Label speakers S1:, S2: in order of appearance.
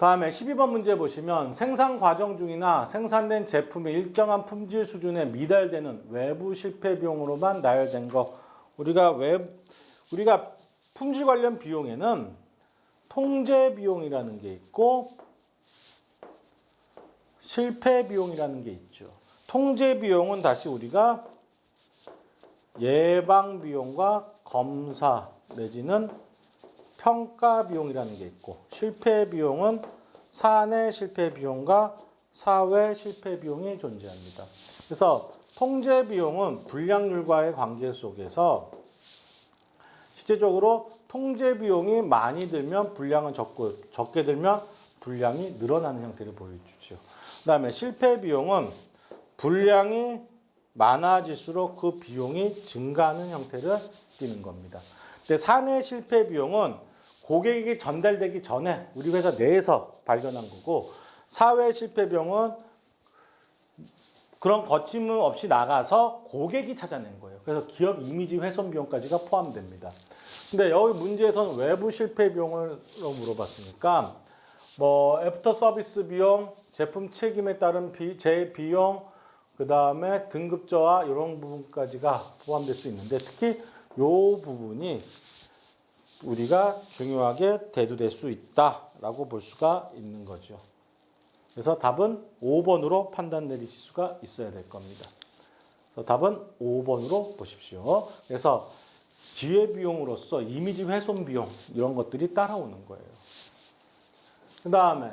S1: 다음에 12번 문제 보시면 생산 과정 중이나 생산된 제품이 일정한 품질 수준에 미달되는 외부 실패 비용으로만 나열된 거. 우리가 외 우리가 품질 관련 비용에는 통제 비용이라는 게 있고 실패 비용이라는 게 있죠. 통제 비용은 다시 우리가 예방 비용과 검사 내지는 평가 비용이라는 게 있고 실패 비용은 사내 실패 비용과 사회 실패 비용이 존재합니다. 그래서 통제 비용은 불량률과의 관계 속에서 실제적으로 통제 비용이 많이 들면 불량은 적고 적게 들면 불량이 늘어나는 형태를 보여주죠. 그다음에 실패 비용은 불량이 많아질수록 그 비용이 증가하는 형태를 띠는 겁니다. 근데 사내 실패 비용은 고객에게 전달되기 전에 우리 회사 내에서 발견한 거고 사회 실패 비용은 그런 거침은 없이 나가서 고객이 찾아낸 거예요. 그래서 기업 이미지 훼손 비용까지가 포함됩니다. 근데 여기 문제에서는 외부 실패 비용을 물어봤으니까 뭐 애프터 서비스 비용, 제품 책임에 따른 비, 재 비용, 그 다음에 등급 저하 이런 부분까지가 포함될 수 있는데 특히 요 부분이 우리가 중요하게 대두될 수 있다라고 볼 수가 있는 거죠. 그래서 답은 5번으로 판단 내리실 수가 있어야 될 겁니다. 그래서 답은 5번으로 보십시오. 그래서 지회 비용으로서 이미지 훼손 비용 이런 것들이 따라오는 거예요. 그 다음에